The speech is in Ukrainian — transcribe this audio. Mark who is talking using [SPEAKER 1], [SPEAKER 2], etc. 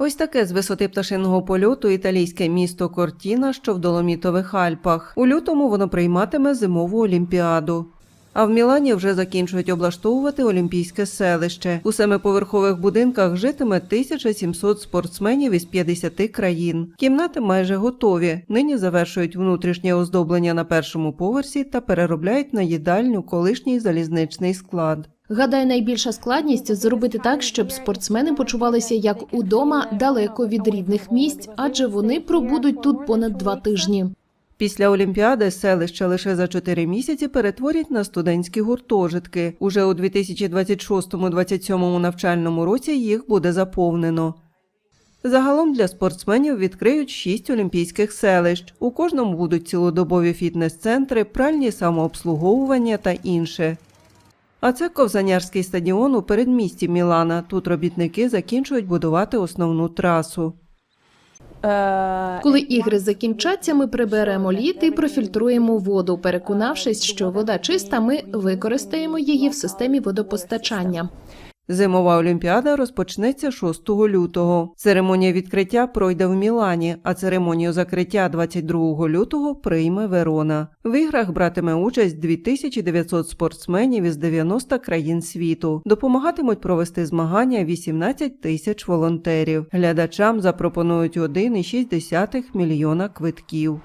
[SPEAKER 1] Ось таке з висоти пташиного польоту італійське місто Кортіна, що в Доломітових Альпах. У лютому воно прийматиме зимову олімпіаду. А в Мілані вже закінчують облаштовувати олімпійське селище. У семиповерхових будинках житиме 1700 спортсменів із 50 країн. Кімнати майже готові. Нині завершують внутрішнє оздоблення на першому поверсі та переробляють на їдальню колишній залізничний склад.
[SPEAKER 2] Гадаю, найбільша складність зробити так, щоб спортсмени почувалися як удома далеко від рідних місць, адже вони пробудуть тут понад два тижні.
[SPEAKER 1] Після Олімпіади селище лише за 4 місяці перетворять на студентські гуртожитки. Уже у 2026-2027 навчальному році їх буде заповнено. Загалом для спортсменів відкриють 6 олімпійських селищ. У кожному будуть цілодобові фітнес-центри, пральні самообслуговування та інше. А це Ковзанярський стадіон у передмісті Мілана. Тут робітники закінчують будувати основну трасу.
[SPEAKER 2] Коли ігри закінчаться, ми приберемо лід і профільтруємо воду. Переконавшись, що вода чиста, ми використаємо її в системі водопостачання.
[SPEAKER 1] Зимова олімпіада розпочнеться 6 лютого. Церемонія відкриття пройде в Мілані, а церемонію закриття 22 лютого прийме Верона. В іграх братиме участь 2900 спортсменів із 90 країн світу. Допомагатимуть провести змагання 18 тисяч волонтерів. Глядачам запропонують 1,6 мільйона квитків.